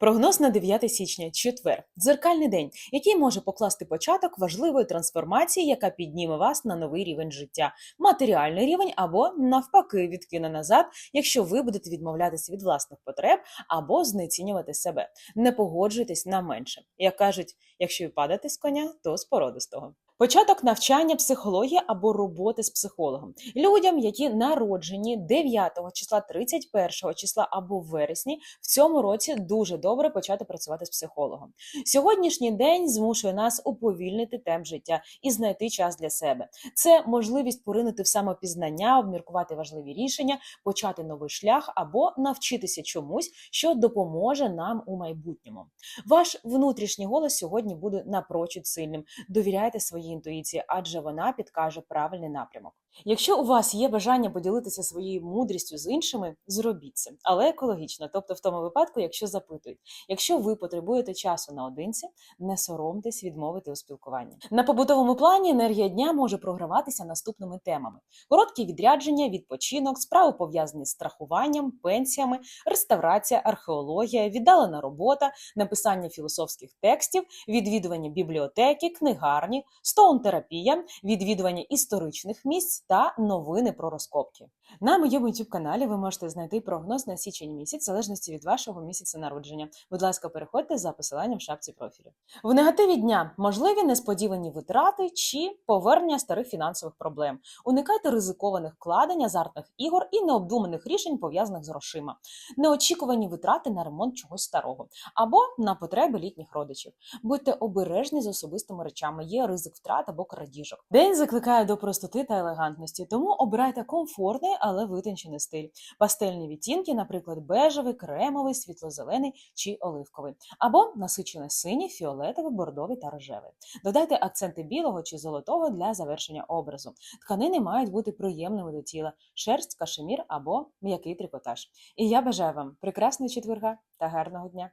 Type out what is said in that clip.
Прогноз на 9 січня, четвер, дзеркальний день, який може покласти початок важливої трансформації, яка підніме вас на новий рівень життя, матеріальний рівень або навпаки відкине назад, якщо ви будете відмовлятися від власних потреб або знецінювати себе. Не погоджуйтесь на менше. Як кажуть, якщо і падати з коня, то з породистого. Початок навчання психології або роботи з психологом людям, які народжені 9 числа, 31 числа або вересні, в цьому році дуже добре почати працювати з психологом. Сьогоднішній день змушує нас уповільнити темп життя і знайти час для себе. Це можливість поринути в самопізнання, обміркувати важливі рішення, почати новий шлях або навчитися чомусь, що допоможе нам у майбутньому. Ваш внутрішній голос сьогодні буде напрочуд сильним. Довіряйте своїй інтуїції, адже вона підкаже правильний напрямок. Якщо у вас є бажання поділитися своєю мудрістю з іншими, зробіть це, але екологічно, тобто в тому випадку, якщо запитують. Якщо ви потребуєте часу наодинці, не соромтесь відмовити у спілкуванні. На побутовому плані енергія дня може програватися наступними темами: короткі відрядження, відпочинок, справи пов'язані з страхуванням, пенсіями, реставрація, археологія, віддалена робота, написання філософських текстів, відвідування бібліотеки, книгарні, стоун-терапія, відвідування історичних місць та новини про розкопки. На моєму youtube каналі ви можете знайти прогноз на січень місяць, в залежності від вашого місяця народження. Будь ласка, переходьте за посиланням в шапці профілю. В негативі дня можливі несподівані витрати чи повернення старих фінансових проблем. Уникайте ризикованих вкладень, азартних ігор і необдуманих рішень, пов'язаних з грошима, неочікувані витрати на ремонт чогось старого або на потреби літніх родичів. Будьте обережні з особистими речами, є ризик втрат або крадіжок. День закликає до простоти та елегантності, тому обирайте комфортний, але витончений стиль. Пастельні відтінки, наприклад, бежевий, кремовий, світло-зелений чи оливковий, або насичений синій, фіолетовий, бордовий та рожевий. Додайте акценти білого чи золотого для завершення образу. Тканини мають бути приємними до тіла, шерсть, кашемір або м'який трикотаж. І я бажаю вам прекрасного четверга та гарного дня!